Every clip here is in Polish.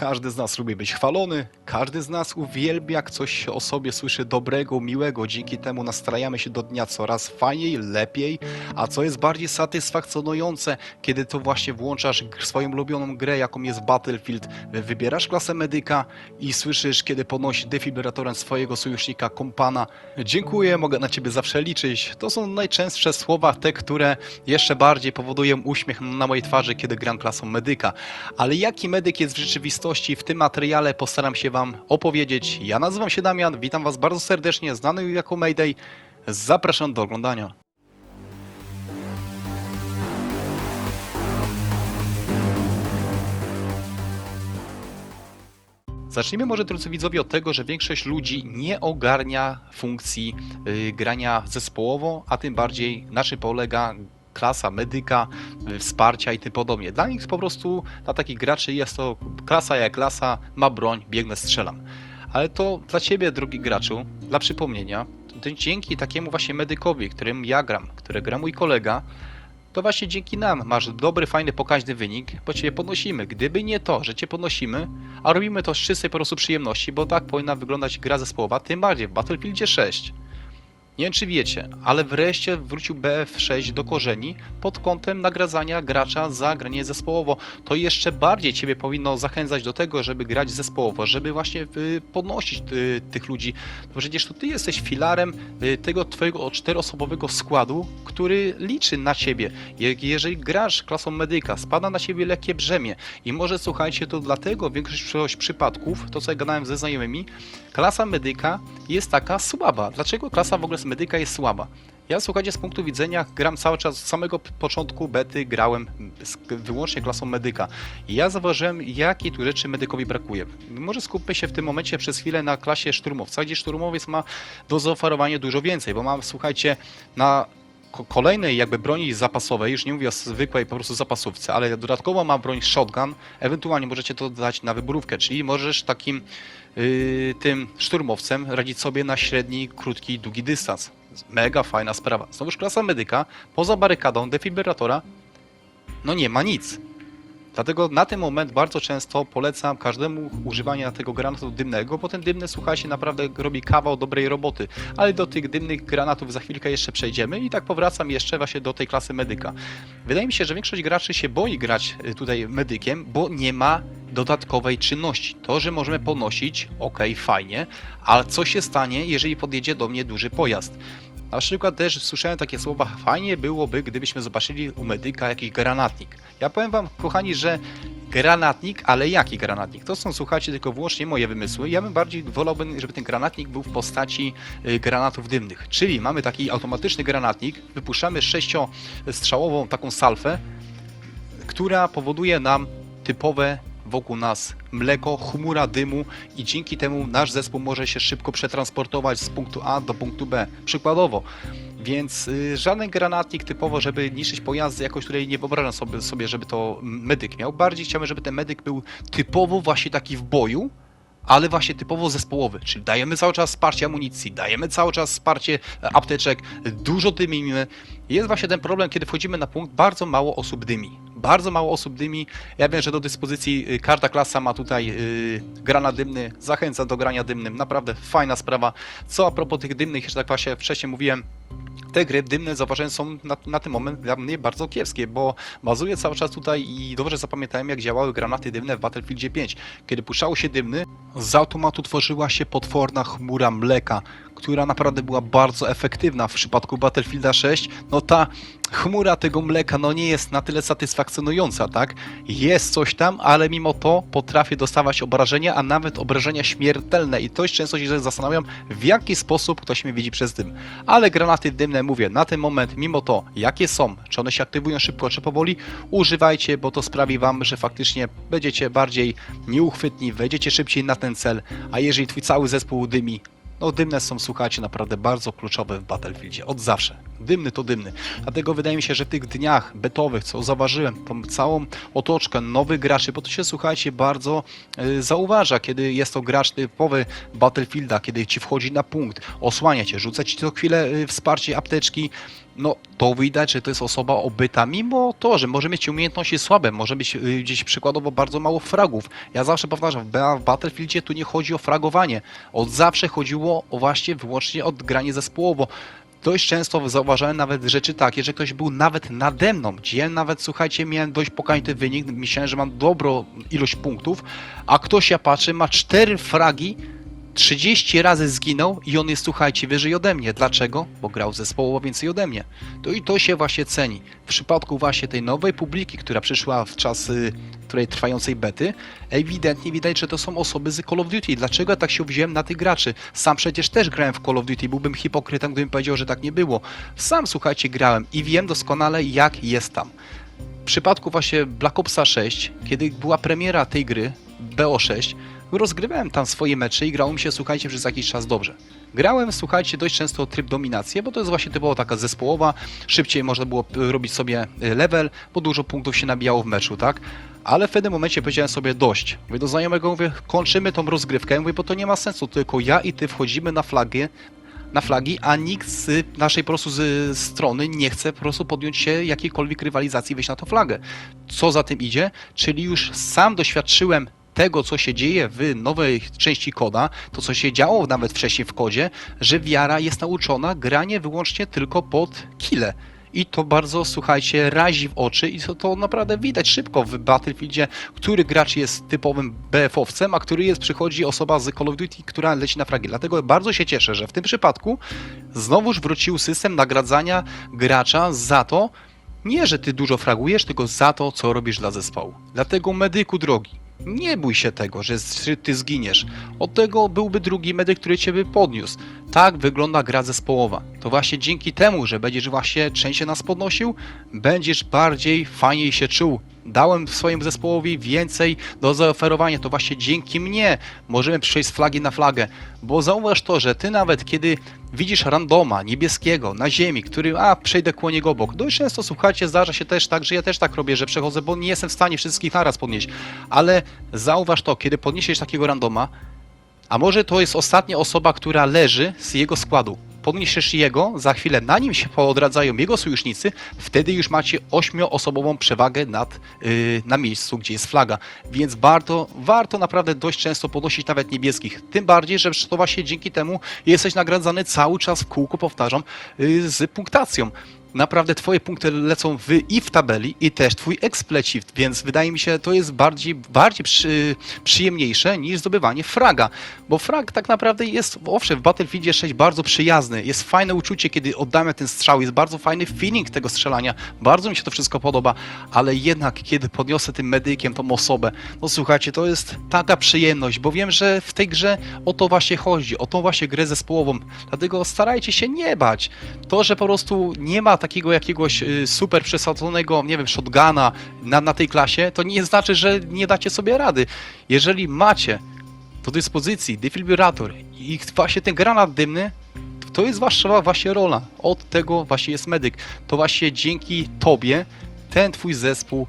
Każdy z nas lubi być chwalony, każdy z nas uwielbia, jak coś o sobie słyszy dobrego, miłego. Dzięki temu nastrajamy się do dnia coraz fajniej, lepiej. A co jest bardziej satysfakcjonujące, kiedy to właśnie włączasz swoją ulubioną grę, jaką jest Battlefield, wybierasz klasę medyka i słyszysz, kiedy podnosi defibrylatorem swojego sojusznika, kompana. Dziękuję, mogę na ciebie zawsze liczyć. To są najczęstsze słowa, te, które jeszcze bardziej powodują uśmiech na mojej twarzy, kiedy gram klasą medyka. Ale jaki medyk jest w rzeczywistości, w tym materiale postaram się Wam opowiedzieć. Ja nazywam się Damian, witam Was bardzo serdecznie, znany jako Mayday. Zapraszam do oglądania. Zacznijmy może, drodzy widzowie, od tego, że większość ludzi nie ogarnia funkcji y, grania zespołowo, a tym bardziej na czym polega klasa medyka, y, wsparcia i tym podobnie. Dla nich po prostu, dla takich graczy jest to klasa jak klasa, ma broń, biegnę, strzelam. Ale to dla Ciebie, drogi graczu, dla przypomnienia, dzięki takiemu właśnie medykowi, którym ja gram, które gra mój kolega, to właśnie dzięki nam masz dobry, fajny, pokaźny wynik, bo Ciebie podnosimy. Gdyby nie to, że Cię podnosimy, a robimy to z czystej po prostu przyjemności, bo tak powinna wyglądać gra zespołowa, tym bardziej w Battlefieldzie 6. Nie wiem czy wiecie, ale wreszcie wrócił BF6 do korzeni pod kątem nagradzania gracza za granie zespołowo. To jeszcze bardziej Ciebie powinno zachęcać do tego, żeby grać zespołowo, żeby właśnie y, podnosić y, tych ludzi. Przecież to Ty jesteś filarem y, tego Twojego czteroosobowego składu, który liczy na Ciebie. Je- Jeżeli grasz klasą medyka, spada na Ciebie lekkie brzemię i może słuchajcie, to dlatego w większość przypadków, to co ja gadałem ze znajomymi, klasa medyka jest taka słaba. Dlaczego klasa w ogóle z medyka jest słaba? Ja słuchajcie, z punktu widzenia gram cały czas, z samego początku bety grałem wyłącznie klasą medyka. Ja zauważyłem, jakie tu rzeczy medykowi brakuje. Może skupmy się w tym momencie przez chwilę na klasie szturmowca, gdzie szturmowiec ma do zaoferowania dużo więcej, bo mam, słuchajcie, na kolejnej jakby broni zapasowej, już nie mówię o zwykłej po prostu zapasówce, ale dodatkowo ma broń shotgun, ewentualnie możecie to dać na wyborówkę, czyli możesz takim yy, tym szturmowcem radzić sobie na średni, krótki, długi dystans. Mega fajna sprawa. Znowuż klasa medyka, poza barykadą defibrylatora, no nie ma nic. Dlatego na ten moment bardzo często polecam każdemu używanie tego granatu dymnego, bo ten dymny, słuchajcie, naprawdę robi kawał dobrej roboty. Ale do tych dymnych granatów za chwilkę jeszcze przejdziemy i tak powracam jeszcze właśnie do tej klasy medyka. Wydaje mi się, że większość graczy się boi grać y, tutaj medykiem, bo nie ma dodatkowej czynności. To, że możemy podnosić, ok, fajnie, ale co się stanie, jeżeli podjedzie do mnie duży pojazd? Na przykład też słyszałem takie słowa, fajnie byłoby, gdybyśmy zobaczyli u medyka jakiś granatnik. Ja powiem wam, kochani, że granatnik, ale jaki granatnik? To są, słuchajcie, tylko wyłącznie moje wymysły. Ja bym bardziej wolałbym, żeby ten granatnik był w postaci y, granatów dymnych. Czyli mamy taki automatyczny granatnik, wypuszczamy sześciostrzałową taką salwę, która powoduje nam typowe wokół nas mleko, chmura dymu i dzięki temu nasz zespół może się szybko przetransportować z punktu A do punktu B. Przykładowo. Więc y, żaden granatnik typowo, żeby niszczyć pojazdy, jakoś tutaj nie wyobrażam sobie, sobie, żeby to medyk miał. Bardziej chciałbym, żeby ten medyk był typowo właśnie taki w boju, ale właśnie typowo zespołowy, czyli dajemy cały czas wsparcie amunicji, dajemy cały czas wsparcie e, apteczek, dużo dymimy. Jest właśnie ten problem, kiedy wchodzimy na punkt, bardzo mało osób dymi. Bardzo mało osób dymi. Ja wiem, że do dyspozycji y, każda klasa ma tutaj y, granat dymny, zachęca do grania dymnym, naprawdę fajna sprawa. Co a propos tych dymnych, jeszcze tak właśnie wcześniej mówiłem, te gry dymne zauważenia są na, na ten moment dla mnie bardzo kiepskie, bo bazuje cały czas tutaj i dobrze zapamiętałem jak działały granaty dymne w Battlefieldzie 5. Kiedy puszczało się dymny, z automatu tworzyła się potworna chmura mleka, która naprawdę była bardzo efektywna w przypadku Battlefielda 6. No ta chmura tego mleka no nie jest na tyle satysfakcjonująca, tak? Jest coś tam, ale mimo to potrafię dostawać obrażenia, a nawet obrażenia śmiertelne i dość często się zastanawiam, w jaki sposób ktoś mnie widzi przez dym. Ale granaty dymne, mówię, na ten moment, mimo to, jakie są, czy one się aktywują szybko, czy powoli, używajcie, bo to sprawi wam, że faktycznie będziecie bardziej nieuchwytni, wejdziecie szybciej na ten cel, a jeżeli twój cały zespół dymi, no dymne są, słuchajcie, naprawdę bardzo kluczowe w Battlefieldzie, od zawsze. Dymny to dymny. Dlatego wydaje mi się, że w tych dniach betowych, co zauważyłem, tą całą otoczkę nowych graczy, bo to się, słuchajcie, bardzo y, zauważa, kiedy jest to gracz typowy Battlefielda, kiedy ci wchodzi na punkt, osłania cię, rzuca ci co chwilę y, wsparcie apteczki, no to widać, że to jest osoba obyta, mimo to, że może mieć umiejętności słabe, może mieć y, gdzieś przykładowo bardzo mało fragów. Ja zawsze powtarzam, w Ba- w Battlefieldzie tu nie chodzi o fragowanie. Od zawsze chodziło o właśnie wyłącznie o granie zespołowo. Dość często zauważałem nawet rzeczy takie, że ktoś był nawet nade mną, gdzie ja nawet, słuchajcie, miałem dość pokaźny wynik, myślałem, że mam dobrą ilość punktów, a ktoś, ja patrzę, ma cztery fragi, 30 razy zginął i on jest, słuchajcie, wyżej ode mnie. Dlaczego? Bo grał zespołowo więcej ode mnie. To i to się właśnie ceni. W przypadku właśnie tej nowej publiki, która przyszła w czas y, której trwającej bety, ewidentnie widać, że to są osoby z Call of Duty. Dlaczego ja tak się wziąłem na tych graczy? Sam przecież też grałem w Call of Duty, byłbym hipokrytą, gdybym powiedział, że tak nie było. Sam, słuchajcie, grałem i wiem doskonale, jak jest tam. W przypadku właśnie Black Opsa 6, kiedy była premiera tej gry, BO6, rozgrywałem tam swoje mecze i grało mi się, słuchajcie, przez jakiś czas dobrze. Grałem, słuchajcie, dość często tryb dominacji, bo to jest właśnie typowo taka zespołowa, szybciej można było y, robić sobie y, level, bo dużo punktów się nabijało w meczu, tak? Ale w pewnym momencie powiedziałem sobie dość. Mówię do znajomego, mówię, kończymy tą rozgrywkę, mówię, bo to nie ma sensu, tylko ja i ty wchodzimy na flagę, na flagi, a nikt z naszej po prostu z strony nie chce po prostu podjąć się jakiejkolwiek rywalizacji, wejść na tą flagę. Co za tym idzie? Czyli już sam doświadczyłem tego, co się dzieje w nowej części koda, to co się działo nawet wcześniej w kodzie, że wiara jest nauczona granie wyłącznie tylko pod kile. I to bardzo, słuchajcie, razi w oczy i to, to naprawdę widać szybko w Battlefieldzie, który gracz jest typowym BF-owcem, a który jest, przychodzi osoba z Call of Duty, która leci na fragi. Dlatego bardzo się cieszę, że w tym przypadku znowuż wrócił system nagradzania gracza za to, nie, że ty dużo fragujesz, tylko za to, co robisz dla zespołu. Dlatego medyku drogi, nie bój się tego, że ty zginiesz. Od tego byłby drugi medyk, który cię by podniósł. Tak wygląda gra zespołowa. To właśnie dzięki temu, że będziesz właśnie częściej nas podnosił, będziesz bardziej fajniej się czuł. Dałem swojemu zespołowi więcej do zaoferowania. To właśnie dzięki mnie możemy przejść z flagi na flagę. Bo zauważ to, że ty nawet kiedy widzisz randoma niebieskiego na ziemi, który, a przejdę koło niego obok. Dość często, słuchajcie, zdarza się też tak, że ja też tak robię, że przechodzę, bo nie jestem w stanie wszystkich naraz podnieść. Ale zauważ to, kiedy podniesiesz takiego randoma, a może to jest ostatnia osoba, która leży z jego składu. Podniesiesz jego, za chwilę na nim się poodradzają jego sojusznicy, wtedy już macie ośmioosobową przewagę nad, yy, na miejscu, gdzie jest flaga. Więc warto, warto naprawdę dość często podnosić nawet niebieskich. Tym bardziej, że to właśnie dzięki temu jesteś nagradzany cały czas w kółku, powtarzam, yy, z punktacją naprawdę twoje punkty lecą w, i w tabeli, i też twój exp leci, więc wydaje mi się, to jest bardziej, bardziej przy, przyjemniejsze niż zdobywanie fraga, bo frag tak naprawdę jest, owszem, w Battlefieldzie 6 bardzo przyjazny, jest fajne uczucie, kiedy oddamy ten strzał, jest bardzo fajny feeling tego strzelania, bardzo mi się to wszystko podoba, ale jednak, kiedy podniosę tym medykiem tą osobę, no słuchajcie, to jest taka przyjemność, bo wiem, że w tej grze o to właśnie chodzi, o tą właśnie grę zespołową, dlatego starajcie się nie bać, to, że po prostu nie ma takiego jakiegoś y, super przesadzonego, nie wiem, shotguna na, na tej klasie, to nie znaczy, że nie dacie sobie rady. Jeżeli macie do dyspozycji defibrillator i właśnie ten granat dymny, to jest wasza właśnie rola. Od tego właśnie jest medyk. To właśnie dzięki tobie ten twój zespół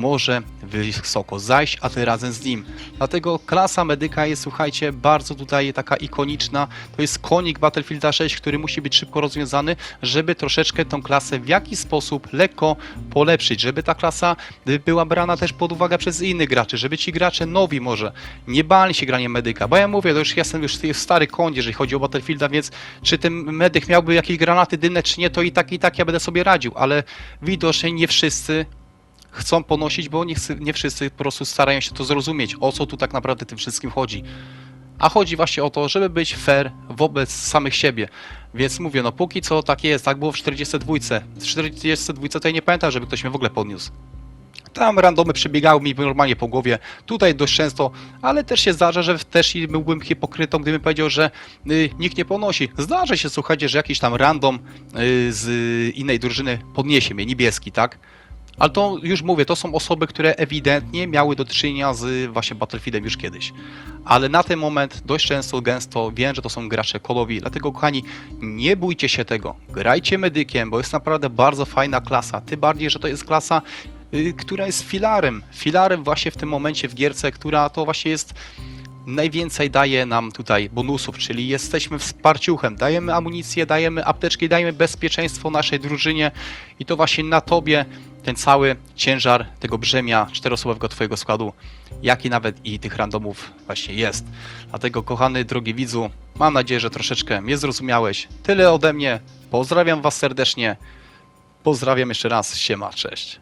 może wysoko zajść, a ty razem z nim. Dlatego klasa medyka jest, słuchajcie, bardzo tutaj taka ikoniczna. To jest konik Battlefielda 6, który musi być szybko rozwiązany, żeby troszeczkę tą klasę w jakiś sposób lekko polepszyć, żeby ta klasa była brana też pod uwagę przez innych graczy, żeby ci gracze nowi może nie bali się grania medyka, bo ja mówię, to już jestem już stary koń, jeżeli chodzi o Battlefielda, więc czy ten medyk miałby jakieś granaty dymne, czy nie, to i tak, i tak ja będę sobie radził, ale widocznie nie wszyscy chcą ponosić, bo nie, chcy- nie wszyscy po prostu starają się to zrozumieć, o co tu tak naprawdę tym wszystkim chodzi. A chodzi właśnie o to, żeby być fair wobec samych siebie. Więc mówię, no póki co tak jest, tak było w 42. W 42 to ja nie pamiętam, żeby ktoś mnie w ogóle podniósł. Tam randomy przebiegały mi normalnie po głowie, tutaj dość często, ale też się zdarza, że też byłbym hipokrytą, gdybym powiedział, że y, nikt nie ponosi. Zdarza się, słuchajcie, że jakiś tam random y, z innej drużyny podniesie mnie, niebieski, tak? Ale to już mówię, to są osoby, które ewidentnie miały do czynienia z właśnie Battlefieldem już kiedyś. Ale na ten moment dość często, gęsto wiem, że to są gracze kolowi. Dlatego, kochani, nie bójcie się tego. Grajcie medykiem, bo jest naprawdę bardzo fajna klasa. Tym bardziej, że to jest klasa, y, która jest filarem. Filarem właśnie w tym momencie w gierce, która to właśnie jest najwięcej daje nam tutaj bonusów, czyli jesteśmy wsparciuchem, dajemy amunicję, dajemy apteczki, dajemy bezpieczeństwo naszej drużynie i to właśnie na tobie ten cały ciężar tego brzemia czteroosobowego twojego składu, jak i nawet i tych randomów właśnie jest. Dlatego kochany, drogi widzu, mam nadzieję, że troszeczkę mnie zrozumiałeś. Tyle ode mnie. Pozdrawiam was serdecznie. Pozdrawiam jeszcze raz. Siema, cześć.